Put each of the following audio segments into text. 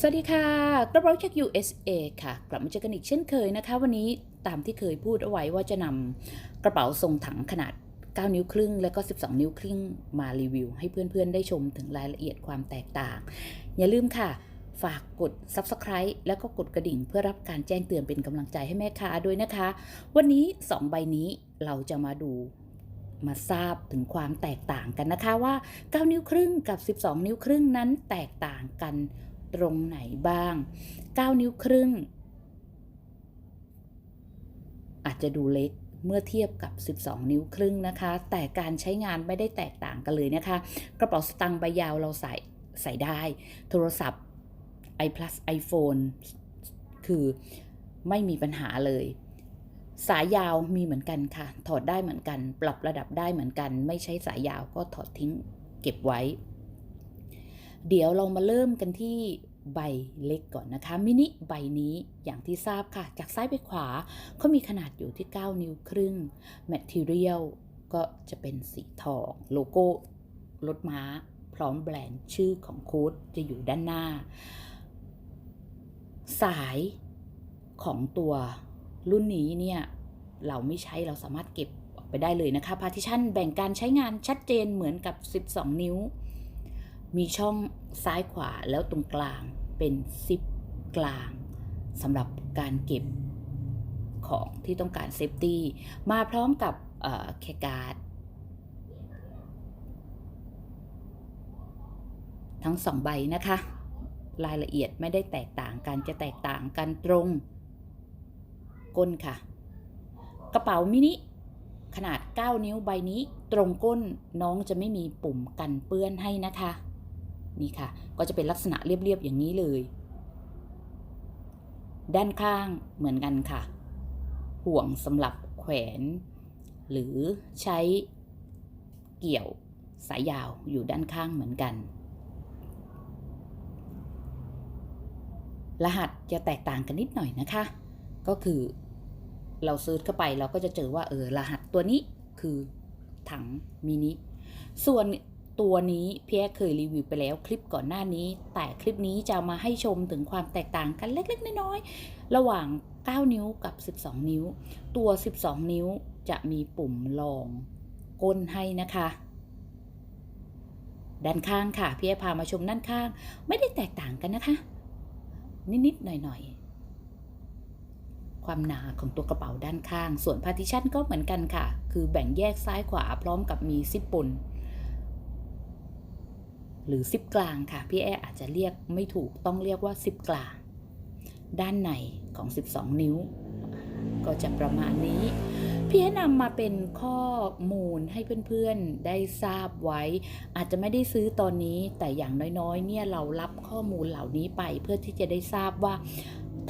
สวัสดีค่ะกระเป๋าจาก USA ค่ะ กลับมาเจอกันอีกเช่นเคยนะคะ วันนี้ตามที่เคยพูดเอาไว้ว่าจะนำกระเป๋าทรงถังขนาด 9 นิ้วครึ่ง และก็ 12 นิ้วครึ่งมารีวิว ให้เพื่อนๆ ได้ชมถึงรายละเอียดความแตกต่าง อย่าลืมค่ะ ฝากกด Subscribe แล้วก็กดกระดิ่ง เพื่อรับการแจ้งเตือนเป็นกำลังใจให้แม่ค้าด้วยนะคะ วันนี้ 2 ใบนี้เราจะมาดูมาทราบถึงความแตกต่างกันนะคะว่า 9 นิ้วครึ่งกับ 12 นิ้วครึ่งนั้นแตกต่างกัน ตรงไหนบ้าง 9 นิ้วครึ่ง อาจจะดูเล็กเมื่อเทียบกับ 12 นิ้วครึ่งนะคะ แต่การใช้งานไม่ได้แตกต่างกันเลยนะคะ กระเป๋าสตางค์ใบยาวเราใส่ใส่ได้ โทรศัพท์ iPlus iPhone คือไม่มีปัญหาเลย สายยาวมีเหมือนกันค่ะ ถอดได้เหมือนกัน ปรับระดับได้เหมือนกัน ไม่ใช้สายยาวก็ถอดทิ้งเก็บไว้ เดี๋ยวเรามาเริ่มกันที่ใบเล็กก่อนนะคะ มินิใบนี้อย่างที่ทราบค่ะ จากซ้ายไปขวาเขามีขนาดอยู่ที่ 9 นิ้วครึ่ง Material ก็จะเป็นสีทอง โลโก้รถม้า พร้อมแบรนด์ชื่อของโค้ดจะอยู่ด้านหน้า สายของตัวรุ่นนี้เนี่ยเราไม่ใช้เราสามารถเก็บออกไปได้เลยนะคะ partition แบ่งการใช้งานชัดเจนเหมือนกับ 12 นิ้ว มีช่องซ้ายขวาแล้วตรงกลางเป็นซิปกลางสำหรับการเก็บของที่ต้องการเซฟตี้มาพร้อมกับแคการ์ดทั้งสองใบนะคะ รายละเอียดไม่ได้แตกต่างกันจะแตกต่างกันตรงก้นค่ะ กระเป๋ามินิขนาด 9 นิ้วใบนี้ตรงก้นน้องจะไม่มีปุ่มกันเปื้อนให้นะคะ นี่ค่ะ ก็จะเป็นลักษณะเรียบๆอย่างนี้เลย ด้านข้างเหมือนกันค่ะ ห่วงสำหรับแขวน หรือใช้เกี่ยวสายยาวอยู่ด้านข้างเหมือนกัน รหัสจะแตกต่างกันนิดหน่อยนะคะ ก็คือเราซิร์ชเข้าไปเราก็จะเจอว่าเออรหัสตัวนี้คือถังมินิ ส่วน ตัวนี้พี่แอเคยรีวิวไปแล้วคลิปก่อนหน้านี้ แต่คลิปนี้จะมาให้ชมถึงความแตกต่างกันเล็กๆ น้อยๆ ระหว่าง 9 นิ้วกับ 12 นิ้ว ตัว 12 นิ้วจะมีปุ่มรองก้นให้นะคะด้านข้างค่ะพี่แอพามาชมด้านข้าง ไม่ได้แตกต่างกันนะคะ นิดๆหน่อยๆ ความหนาของตัวกระเป๋าด้านข้าง ส่วนพาร์ติชันก็เหมือนกันค่ะ คือแบ่งแยกซ้ายขวาพร้อมกับมีซิปปน หรือซิปกลางค่ะ พี่แออาจจะเรียกไม่ถูกต้องเรียกว่าซิปกลาง ด้านในของ 12 นิ้ว ก็จะประมาณนี้ พี่แนะนำมาเป็นข้อมูลให้เพื่อนๆได้ทราบไว้ อาจจะไม่ได้ซื้อตอนนี้แต่อย่างน้อยๆ เนี่ยเรารับข้อมูลเหล่านี้ไปเพื่อที่จะได้ทราบว่า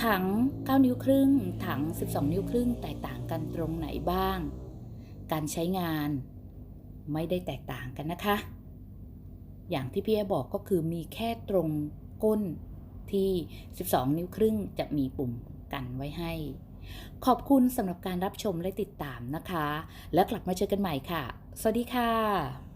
ถัง 9 นิ้วครึ่ง ถัง 12 นิ้วครึ่ง แตกต่างกันตรงไหนบ้าง การใช้งานไม่ได้แตกต่างกันนะคะ อย่างที่พี่แอบอกก็คือมีแค่ตรงก้นที่ 12 นิ้วครึ่งจะมีปุ่มกันไว้ให้ ขอบคุณสำหรับการรับชมและติดตามนะคะ แล้วกลับมาเจอกันใหม่ค่ะ สวัสดีค่ะ